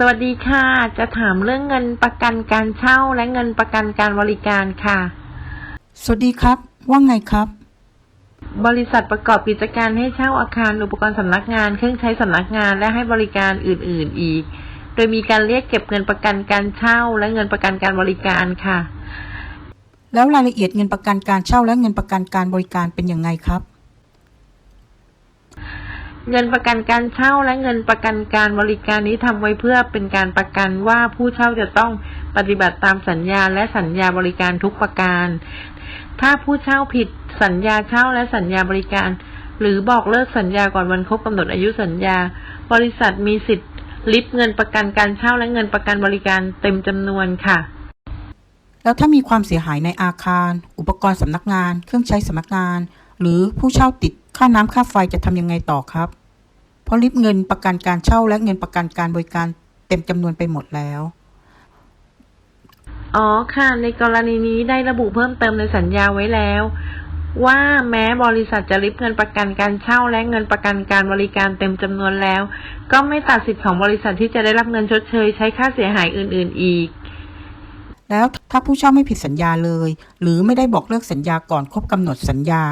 สวัสดีค่ะ จะถามเรื่องเงินประกันการเช่าและเงินประกันการบริการค่ะ สวัสดีครับ ว่าไงครับ บริษัทประกอบกิจการให้เช่าอาคารอุปกรณ์สำนักงาน เครื่องใช้สำนักงานและให้บริการอื่น ๆ อีก โดยมีการเรียกเก็บเงินประกันการเช่า และเงินประกันการบริการค่ะ แล้วรายละเอียดเงินประกันการเช่าและเงินประกันการบริการเป็นยังไงครับ เงินประกันการเช่าและเงินประกันการบริการนี้ทำไว้เพื่อเป็นการประกันว่าผู้เช่าจะต้องปฏิบัติตามสัญญาและสัญญาบริการทุกประการ ถ้าผู้เช่าผิดสัญญาเช่าและสัญญาบริการ หรือบอกเลิกสัญญาก่อนวันครบกำหนดอายุสัญญา บริษัทมีสิทธิ์ลิฟเงินประกันการเช่าและเงินประกันบริการเต็มจำนวนค่ะแล้วถ้ามีความเสียหายในอาคาร อุปกรณ์สำนักงาน เครื่องใช้สำนักงาน หรือผู้เช่าติดค่าน้ำค่าไฟจะทำยังไงต่อครับ เพราะริบเงินประกันการเช่าและเงินประกันการบริการเต็มจำนวนไปหมดแล้ว อ๋อค่ะ ในกรณีนี้ได้ระบุเพิ่มเติมในสัญญาไว้แล้ว ว่าแม้บริษัทจะริบเงินประกันการเช่าและเงินประกันการบริการเต็มจำนวนแล้ว ก็ไม่ตัดสิทธิ์ของบริษัทที่จะได้รับเงินชดเชย ใช้ค่าเสียหายอื่น ๆ อีกแล้วถ้าผู้เช่าไม่ผิดสัญญาเลย หรือไม่ได้บอกเลิกสัญญาก่อนครบกำหนดสัญญา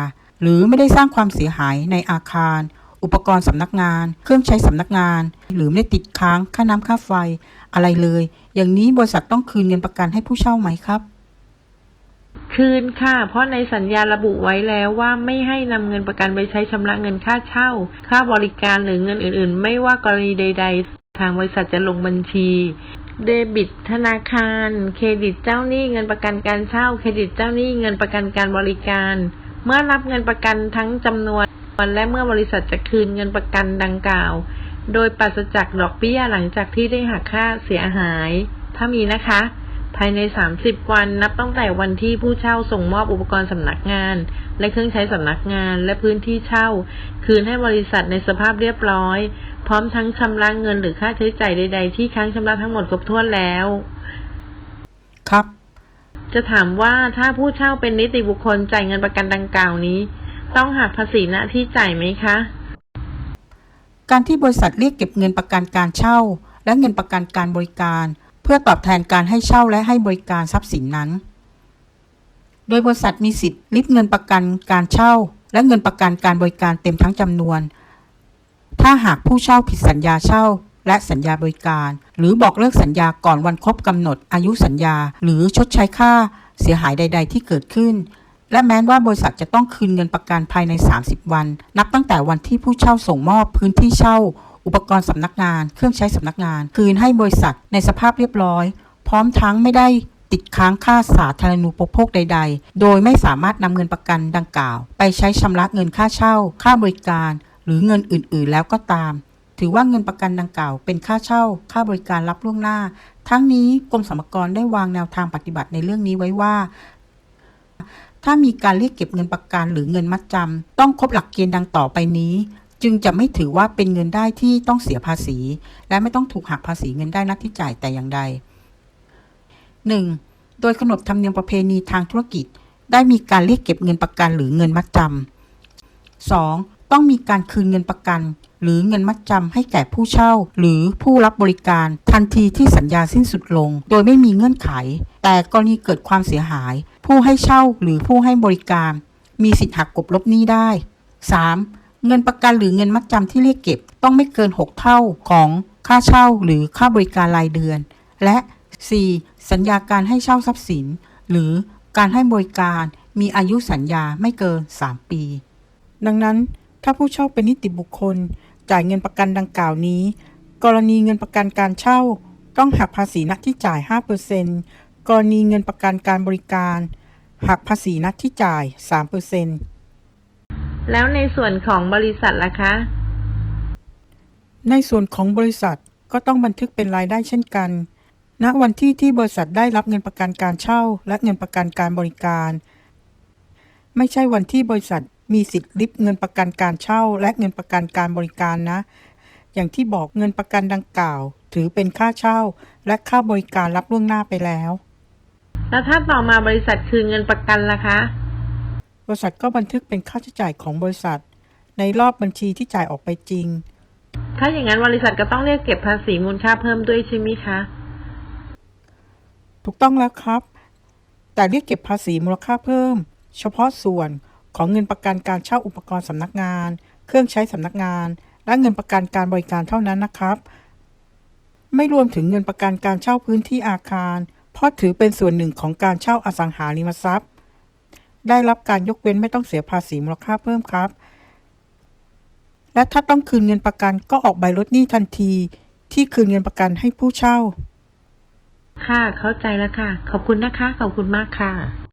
หรือไม่ได้สร้างความเสียหายในอาคาร อุปกรณ์สำนักงาน เครื่องใช้สำนักงาน หรือไม่ได้ติดค้างค่าน้ำค่าไฟ อะไรเลย อย่างนี้บริษัทต้องคืนเงินประกันให้ผู้เช่าไหมครับ คืนค่ะ เพราะในสัญญาระบุไว้แล้วว่าไม่ให้นำเงินประกันไปใช้ชำระเงินค่าเช่า ค่าบริการหรือเงินอื่น ๆ ไม่ว่ากรณีใด ๆ ทางบริษัทจะลงบัญชีเดบิตธนาคาร เครดิตเจ้าหนี้เงินประกันการเช่า เครดิตเจ้าหนี้เงินประกันการบริการ เมื่อรับเงินประกันทั้งจำนวน และเมื่อบริษัทจะคืนเงินประกันดังกล่าว โดยปราศจากดอกเบี้ยหลังจากที่ได้หักค่าเสียหาย ถ้ามีนะคะ ภายใน 30 วันนับตั้งแต่วันที่ผู้เช่าส่งมอบอุปกรณ์สำนักงาน และเครื่องใช้สำนักงานและพื้นที่เช่า คืนให้บริษัทในสภาพเรียบร้อย พร้อมทั้งชำระเงินหรือค่าใช้จ่ายใด ๆ ที่ค้างชำระทั้งหมดครบถ้วนแล้ว ครับจะถามว่าถ้าผู้เช่าเป็นนิติบุคคลจ่ายเงินประกันดังกล่าวนี้ ต้องหักภาษีณที่จ่ายไหมคะ การที่บริษัทเรียกเก็บเงินประกันการเช่า และเงินประกันการบริการ เพื่อตอบแทนการให้เช่าและให้บริการทรัพย์สินนั้น โดยบริษัทมีสิทธิ์ริบเงินประกันการเช่า และเงินประกันการบริการเต็มทั้งจำนวน ถ้าหากผู้เช่าผิดสัญญาเช่าและสัญญาบริการ หรือบอกเลิกสัญญาก่อนวันครบกำหนดอายุสัญญา หรือชดใช้ค่าเสียหายใด ๆ ที่เกิดขึ้น และแม้ว่าบริษัทจะต้องคืนเงินประกันภายใน 30 วัน นับตั้งแต่วันที่ผู้เช่าส่งมอบพื้นที่เช่า อุปกรณ์สำนักงาน เครื่องใช้สำนักงาน คืนให้บริษัทในสภาพเรียบร้อย พร้อมทั้งไม่ได้ติดค้างค่าสาธารณูปโภคใด ๆ โดยไม่สามารถนำเงินประกันดังกล่าว ไปใช้ชำระเงินค่าเช่า ค่าบริการ หรือเงินอื่น ๆ แล้วก็ตาม ถือว่าเงินประกันดังกล่าว เป็นค่าเช่า ค่าบริการรับล่วงหน้า ทั้งนี้กรมสรรพากรได้วางแนวทางปฏิบัติในเรื่องนี้ไว้ว่า ถ้ามีการเรียกเก็บเงินประกันหรือเงินมัดจำต้องครบหลักเกณฑ์ดังต่อไปนี้ จึงจะไม่ถือว่าเป็นเงินได้ที่ต้องเสียภาษี และไม่ต้องถูกหักภาษีเงินได้นักที่จ่ายแต่อย่างใด 1. โดยขนบธรรมเนียมประเพณีทางธุรกิจ ได้มีการเรียกเก็บเงินประกันหรือเงินมัดจำ 2. ต้องมีการคืนเงินประกัน หรือเงินมัดจำให้แก่ผู้เช่า หรือผู้รับบริการ ทันทีที่สัญญาสิ้นสุดลง โดยไม่มีเงื่อนไข แต่กรณีเกิดความเสียหาย ผู้ให้เช่าหรือผู้ให้บริการ มีสิทธิ์หักกบลบหนี้ได้ 3. เงินประกันหรือเงินมัดจำที่เรียกเก็บ ต้องไม่เกิน 6 เท่าของค่าเช่าหรือค่าบริการรายเดือน และ 4. สัญญาการให้เช่าทรัพย์สิน หรือการให้บริการมีอายุสัญญาไม่เกิน 3 ปี ดังนั้น ถ้าผู้เช่าเป็นนิติบุคคล จ่ายเงินประกันดังกล่าวนี้ กรณีเงินประกันการเช่า ต้องหักภาษีณที่จ่าย 5%กรณีเงินประกันการบริการ หักภาษีณที่จ่าย 3%แล้วในส่วนของบริษัทล่ะคะ ในส่วนของบริษัทก็ต้องบันทึกเป็นรายได้เช่นกันณวันที่ที่บริษัทได้รับเงินประกันการเช่า และเงินประกันการบริการ ไม่ใช่วันที่บริษัท มีสิทธิ์ริบเงินประกันการเช่า และเงินประกันการบริการนะ อย่างที่บอกเงินประกันดังกล่าว ถือเป็นค่าเช่า และค่าบริการรับล่วงหน้าไปแล้ว แล้วถ้าต่อมาบริษัทคืนเงินประกันล่ะคะ บริษัทก็บันทึกเป็นค่าใช้จ่ายของบริษัท ในรอบบัญชีที่จ่ายออกไปจริง ถ้าอย่างนั้นบริษัทก็ต้องเรียกเก็บภาษีมูลค่าเพิ่มด้วยใช่ไหมคะ ถูกต้องแล้วครับ แต่เรียกเก็บภาษีมูลค่าเพิ่ม เฉพาะส่วน ของเงินประกันการเช่าอุปกรณ์สำนักงาน เครื่องใช้สำนักงาน และเงินประกันการบริการเท่านั้นนะครับ ไม่รวมถึงเงินประกันการเช่าพื้นที่อาคาร เพราะถือเป็นส่วนหนึ่งของการเช่าอสังหาริมทรัพย์ ได้รับการยกเว้นไม่ต้องเสียภาษีมูลค่าเพิ่มครับ และถ้าต้องคืนเงินประกันก็ออกใบลดหนี้ทันที ที่คืนเงินประกันให้ผู้เช่า ค่ะ เข้าใจแล้วค่ะ ขอบคุณนะคะ ขอบคุณมากค่ะ